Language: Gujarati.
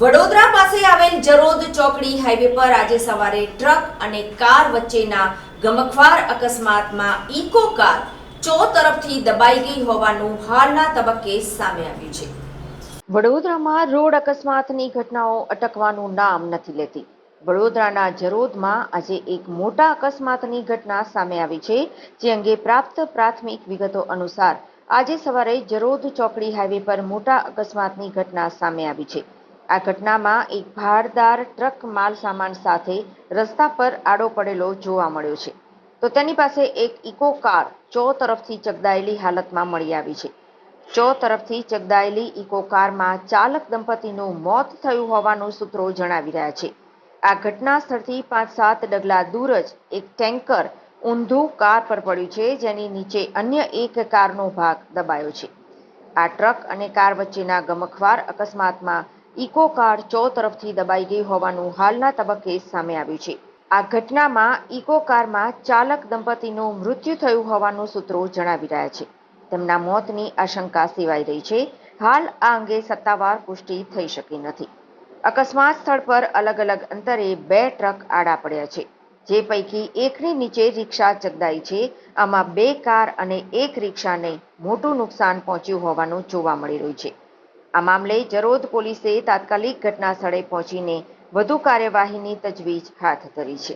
વડોદરા પાસે આવેલ જરોદ ચોકડી હાઈવે પર આજે સવારે ટ્રક અને કાર વચ્ચેના ગમખવાર અકસ્માતમાં ઇકો કાર ચો તરફથી દબાઈ ગઈ હોવાનું હાલના તબક્કે સામે આવ્યું છે. વડોદરામાં રોડ અકસ્માતની ઘટનાઓ અટકવાનું નામ નથી લેતી. વડોદરાના જરોદમાં આજે એક મોટા અકસ્માતની ઘટના સામે આવી છે, જે અંગે પ્રાપ્ત પ્રાથમિક વિગતો અનુસાર આજે સવારે જરોદ ચોકડી હાઈવે પર મોટા અકસ્માતની ઘટના સામે આવી છે. આ ઘટનામાં એક ભારદાર ટ્રક માલ સામાન સાથે રસ્તા પર આડો પડેલો જોવા મળ્યો છે. તો તેની પાસે એક ઇકો કાર ચો તરફથી ચગદાયેલી હાલતમાં મળી આવી છે. ચો તરફથી ચગદાયેલી ઇકો કારમાં ચાલક દંપતીનું મોત થયું હોવાનું સૂત્રો જણાવી રહ્યા છે. આ ઘટના સ્થળથી પાંચ સાત ડગલા દૂર જ એક ટેન્કર ઊંધું કાર પર પડ્યું છે, જેની નીચે અન્ય એક કારનો ભાગ દબાયો છે. આ ટ્રક અને કાર વચ્ચેના ગમખવાર અકસ્માતમાં ઇકો કાર ચો તરફથી દબાઈ ગઈ હોવાનું હાલના તબક્કે સામે આવ્યું છે. આ ઘટનામાં ઇકો કારમાં ચાલક દંપતીનું મૃત્યુ થયું હોવાનું સૂત્રો જણાવી રહ્યા છે. તેમના મોતની આશંકા સેવાઈ રહી છે. હાલ આ અંગે સત્તાવાર પુષ્ટિ થઈ શકી નથી. અકસ્માત સ્થળ પર અલગ અલગ અંતરે બે ટ્રક આડા પડ્યા છે. જે પૈકી એકની નીચે રિક્ષા ચગદાઈ છે. આમાં બે કાર અને એક રિક્ષાને મોટું નુકસાન પહોંચ્યું હોવાનું જોવા મળી રહ્યું છે. આ મામલે જરોદ પોલીસે તાત્કાલિક ઘટના સ્થળે પહોંચીને વધુ કાર્યવાહીની તજવીજ હાથ ધરી છે.